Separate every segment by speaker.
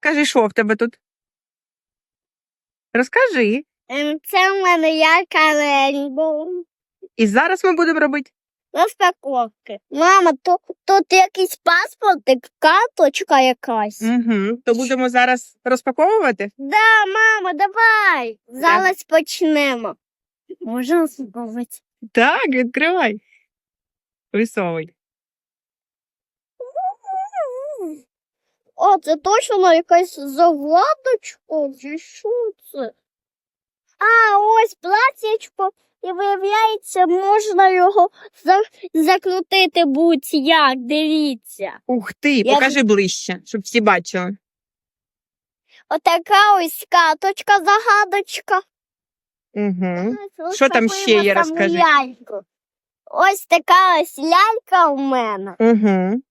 Speaker 1: Кажи, що в тебе тут? Розкажи.
Speaker 2: Ем, Це в мене ярка рейнбоу.
Speaker 1: І зараз ми будемо робити.
Speaker 2: Розпаковки. Мама, то, тут якийсь паспорт, карточка якась.
Speaker 1: Угу. То будемо зараз розпаковувати.
Speaker 2: Да, мамо, давай. Зараз почнемо. Можна спробувати?
Speaker 1: Так, відкривай. Висовуй.
Speaker 2: О, це точно якась заводочка, чи що це? А, ось платячко, і виявляється, можна його за- закрутити будь-як, дивіться.
Speaker 1: Ух ти,
Speaker 2: Я-
Speaker 1: покажи ближче, щоб всі бачили.
Speaker 2: Отака ось каточка, загадочка.
Speaker 1: Угу.
Speaker 2: Ось
Speaker 1: Що там ще є,
Speaker 2: саму
Speaker 1: розкажи?
Speaker 2: ляльку. Ось така ось лялька у мене.
Speaker 1: Угу.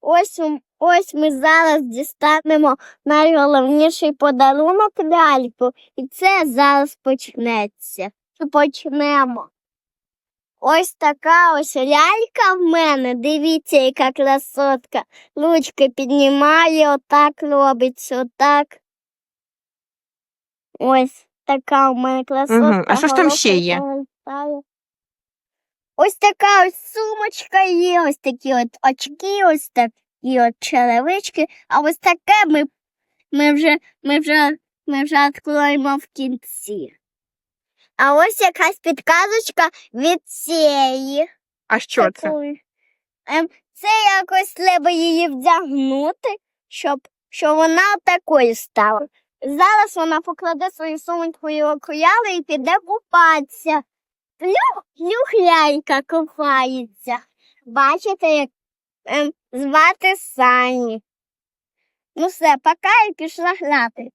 Speaker 2: Ось, ось ми зараз дістанемо найголовніший подарунок ляльку, і це зараз почнеться. Почнемо. Ось така ось лялька в мене. Дивіться, яка красотка. Ручки піднімає, отак робиться, отак. Ось така у мене красотка.
Speaker 1: Мгм. А що ж там ще є?
Speaker 2: повертає. Ось така ось сумочка є, ось такі от очки, ось такі от черевички, а ось таке ми, ми вже, ми вже, ми вже відкроємо в кінці. А ось якась підказочка від цієї.
Speaker 1: А що це?
Speaker 2: такої. Ем, це якось треба її вдягнути, щоб, щоб вона такою стала. Зараз вона покладе свою сумочку і окуяли і піде купатися. Плюх, плюх лялька купається. Бачите, як ем, звати Сані. Ну все, пока і пішла грати.